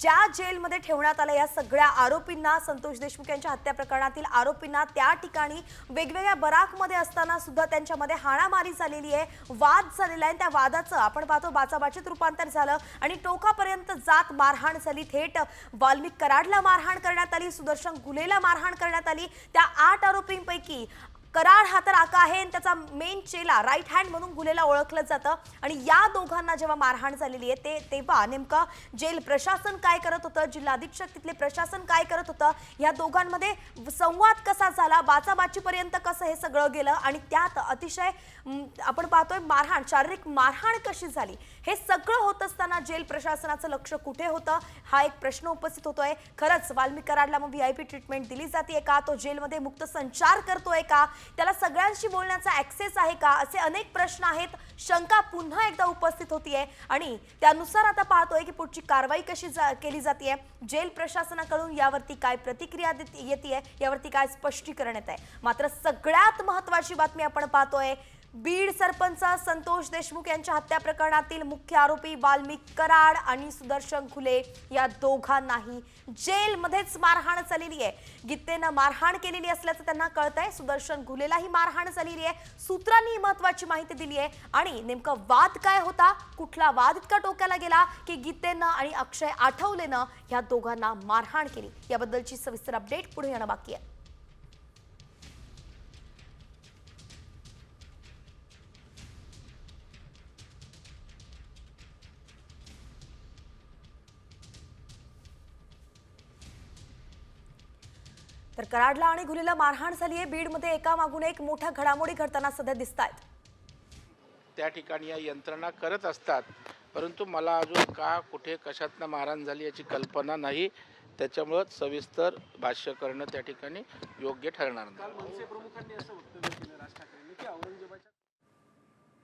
ज्या जेलमध्ये ठेवण्यात आल्या या सगळ्या आरोपींना संतोष देशमुख यांच्या हत्या प्रकरणातील आरोपींना त्या ठिकाणी वेगवेगळ्या बराकमध्ये असताना सुद्धा त्यांच्यामध्ये हाणामारी झालेली आहे वाद झालेला आहे त्या वादाचं आपण पाहतो बाचाबाचीत रूपांतर झालं आणि टोकापर्यंत जात मारहाण झाली. थेट वाल्मिक कराडला मारहाण करण्यात आली सुदर्शन गुलेला मारहाण करण्यात आली. त्या आठ आरोपींपैकी कराड हा तर आका आहे आणि त्याचा मेन चेला राईट हँड म्हणून गुन्हेला ओळखलं जातं. आणि या दोघांना जेव्हा मारहाण झालेली आहे ते तेव्हा नेमकं जेल प्रशासन काय करत होतं जिल्हा अधीक्षक तिथले प्रशासन काय करत होतं या दोघांमध्ये संवाद कसा झाला बाचाबाचीपर्यंत कसं हे सगळं गेलं आणि त्यात अतिशय आपण पाहतोय मारहाण शारीरिक मारहाण कशी झाली हे सगळं होत असताना जेल प्रशासनाचं लक्ष कुठे होतं हा एक प्रश्न उपस्थित होतोय. खरंच वाल्मिक कराडला मग व्ही आय पी ट्रीटमेंट दिली जाते का? तो जेलमध्ये मुक्त संचार करतोय का? त्याला सगळ्यांशी बोलण्याचा ऍक्सेस आहे का? असे अनेक प्रश्न आहेत. शंका पुन्हा एकदा उपस्थित होतीये. आणि त्यानुसार आता पाहतोय की पुढची कारवाई कशी जा- केली जाते जेल प्रशासनाकडून यावरती काय प्रतिक्रिया येते यावरती काय स्पष्टीकरण येत आहे मात्र सगळ्यात महत्वाची बातमी आपण पाहतोय बीड सरपंच संतोष देशमुख यांच्या हत्या प्रकरणातील मुख्य आरोपी वाल्मिक कराड आणि सुदर्शन खुले या दोघांनाही जेलमध्येच मारहाण झालेली आहे. गीतेनं मारहाण केलेली असल्याचं त्यांना कळतंय. सुदर्शन घुलेलाही मारहाण झालेली आहे. सूत्रांनी महत्वाची माहिती दिली आहे. आणि नेमकं वाद काय होता? कुठला वाद इतका टोक्याला गेला की गीतेनं आणि अक्षय आठवलेनं ह्या दोघांना मारहाण केली. याबद्दलची सविस्तर अपडेट पुढे येणं बाकी आहे. तर कराडला आणि घुलीला मारहाण झाली आहे. बीडमध्ये एका मागून एक मोठ्या घडामोडी घडताना सध्या दिसत आहेत त्या ठिकाणी या यंत्रणा करत असतात परंतु मला अजून का कुठे कशातनं मारहाण झाली याची कल्पना नाही. त्याच्यामुळं सविस्तर भाष्य करणं त्या ठिकाणी योग्य ठरणार नाही.